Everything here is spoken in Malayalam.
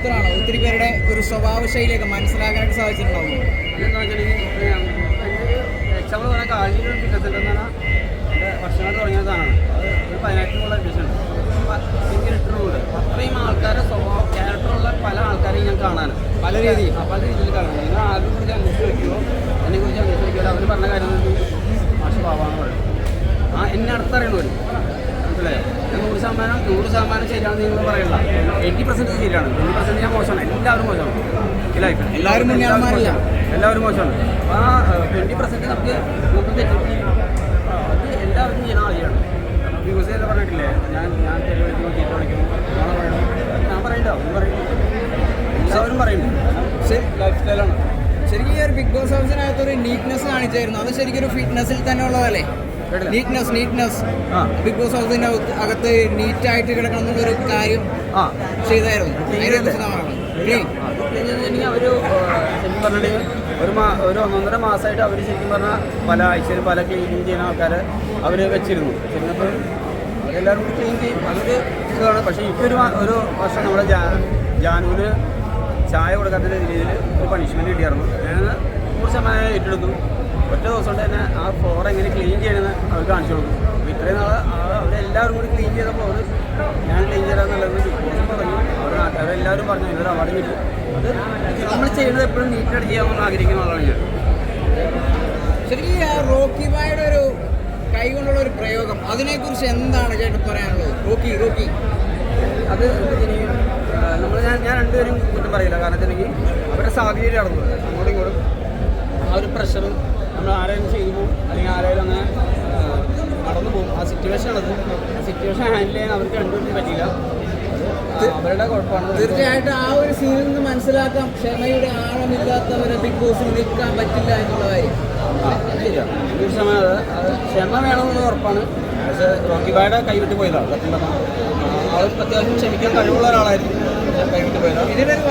വ്യക്തമാണോ ഒത്തിരി പേരുടെ ഒരു സ്വഭാവ ശൈലിയൊക്കെ മനസ്സിലാക്കാനായിട്ട് സാധിച്ചിട്ടുണ്ടാവും എന്താ വെച്ചിട്ടുണ്ടെങ്കിൽ എക്സാമ്പിൾ പറയാൻ കാലിന്റെ ഒരു ഫിറ്റ്നസ് ഉണ്ടെന്നാണ് എന്റെ വർഷങ്ങളായിട്ട് തുടങ്ങിയ സാധനമാണ്. അത് ഒരു പതിനായിരത്തിനുള്ള അഡ്മിഷൻ ഭയങ്കര ഇട്ടിട്ടുണ്ട് അത്രയും ആൾക്കാരുടെ സ്വഭാവം ക്യാരക്ടറുള്ള പല ആൾക്കാരെയും ഞാൻ കാണാൻ പല രീതിയിൽ. പല രീതിയിൽ കാണാൻ. നിങ്ങൾ ആരും കുറിച്ച് അന്വേഷിച്ച് വയ്ക്കുമോ എന്നെ കുറിച്ച് അന്വേഷിച്ച് വയ്ക്കുമോ അവർ പറഞ്ഞ കാര്യം മാഷ് പാവാന്ന് പറയും ആ എന്നെ അടുത്തറിയണവർ മനസ്സിലായോ? നൂറ് ശതമാനം നൂറ് ശതമാനം ശരിയാണെന്ന് നിങ്ങൾ പറയണ്ട എയ്റ്റി പെർസെന്റ് ശരിയാണ്. ട്വന്റി പെർസെന്റ് ഞാൻ മോശമാണ്. എല്ലാവരും മോശമാണ്. ഈ ലൈഫിൽ എല്ലാവരും പുണ്യാളന്മാരല്ല. എല്ലാവരും മോശമാണ്. ആ ട്വന്റി പെർസെന്റ് നമുക്ക് നമുക്ക് തെറ്റി അത് എല്ലാവരും ചെയ്യണം അറിയാണ് വ്യൂസ് എല്ലാം പറഞ്ഞിട്ടില്ലേ? ഞാൻ ഞാൻ തെളിവെടുക്കുമ്പോൾ ചീത്ത വിളിക്കും ഞാൻ പറയണം. ഞാൻ പറയണ്ട. അവൻ എല്ലാവരും പറയുന്നു. പക്ഷേ ലൈഫ് സ്റ്റൈലാണ് ശരിക്കും ഈ ഒരു ബിഗ് ബോസ് ഹൗസിനകത്ത് ഒരു നീറ്റ്നെസ് കാണിച്ചായിരുന്നു. അത് ശരിക്കും ഒരു ഫിറ്റ്നസിൽ തന്നെ ഉള്ളതല്ലേ? നീറ്റ്നസ് നീറ്റ്നെസ് ബിഗ് ബോസ് ഹൗസിന്റെ അകത്ത് നീറ്റ് ആയിട്ട് കിടക്കണം എന്നുള്ളൊരു കാര്യം ചെയ്തായിരുന്നു. ക്ലീൻ ശരിക്കും ഒരു മാ ഒരു ഒന്നൊന്നര മാസമായിട്ട് അവർ ശരിക്കും പറഞ്ഞാൽ പല ആഴ്ചയിലും പല ക്ലീനിങ് ചെയ്യുന്ന ആൾക്കാർ അവർ വെച്ചിരുന്നു. ശരിക്കും അവരെല്ലാവരും കൂടി ക്ലീൻ ചെയ്യും. അതൊരു ഇതാണ് പക്ഷേ ഇപ്പോൾ ഒരു ഒരു വർഷം നമ്മുടെ ജാ ജാനുവിന് ചായ കൊടുക്കാത്ത രീതിയിൽ ഒരു പണിഷ്മെന്റ് കിട്ടിയായിരുന്നു. ഞാൻ നൂറ് ശതമാനം ഏറ്റെടുത്തു. ഒറ്റ ദിവസം കൊണ്ട് തന്നെ ആ ഫ്ലോർ എങ്ങനെ ക്ലീൻ ചെയ്യണമെന്ന് അവർ കാണിച്ചു കൊടുക്കും അപ്പോൾ ഇത്രയും നാൾ അവരെല്ലാവരും കൂടി ക്ലീൻ ചെയ്ത ഫ്ലോർ ഞാൻ ക്ലീൻ ചെയ്താന്നുള്ളത് ബോസ് പറഞ്ഞു. അവർ നാട്ടുകാരെല്ലാവരും പറഞ്ഞു ഇതൊരു അവാർഡ് കിട്ടും അത് നമ്മൾ ചെയ്യുന്നത് എപ്പോഴും നീറ്റായിട്ട് ചെയ്യാമെന്ന് ആഗ്രഹിക്കുന്ന ആളാണ് ഞാൻ. ശരിക്കും ആ റോക്കി ബായുടെ ഒരു കൈ കൊണ്ടുള്ള ഒരു പ്രയോഗം അതിനെക്കുറിച്ച് എന്താണ് ചേട്ടൻ പറയാനുള്ളത്? Rocky Rocky. അത് ഇനി നമ്മൾ ഞാൻ ഞാൻ രണ്ടുപേരും കുറ്റം പറയില്ല. കാരണം വെച്ചിട്ടുണ്ടെങ്കിൽ അവരുടെ സാഹചര്യം നടന്നു അങ്ങോട്ടും ഇങ്ങോട്ടും ആ ഒരു പ്രഷറും നമ്മൾ ആരെങ്കിലും ചെയ്തു പോകും അല്ലെങ്കിൽ ആരെങ്കിലും അങ്ങനെ നടന്നു പോകും. ആ സിറ്റുവേഷൻ അത്. ആ സിറ്റുവേഷൻ ഹാൻഡിൽ ചെയ്യാൻ അവർക്ക് രണ്ടുപേർക്കും പറ്റിയില്ല. അവരുടെ കുഴപ്പമാണ്. തീർച്ചയായിട്ടും ആ ഒരു സീനിൽ നിന്ന് മനസ്സിലാക്കാം ക്ഷമയുടെ ആഴമില്ലാത്തവരെ ബിഗ് ബോസിൽ നിൽക്കാൻ പറ്റില്ല എന്നുള്ള കാര്യം. അത് ക്ഷമ വേണമെന്ന് ഉറപ്പാണ്. പക്ഷേ റോക്കിബായുടെ കൈവിട്ട് പോയതാണ് സത്യം പറഞ്ഞാൽ ആൾ അത്യാവശ്യം ക്ഷമിക്കാൻ കഴിവുള്ള ഒരാളായിരുന്നു പക്ഷേ കൈവിട്ട് ഇതിനൊരു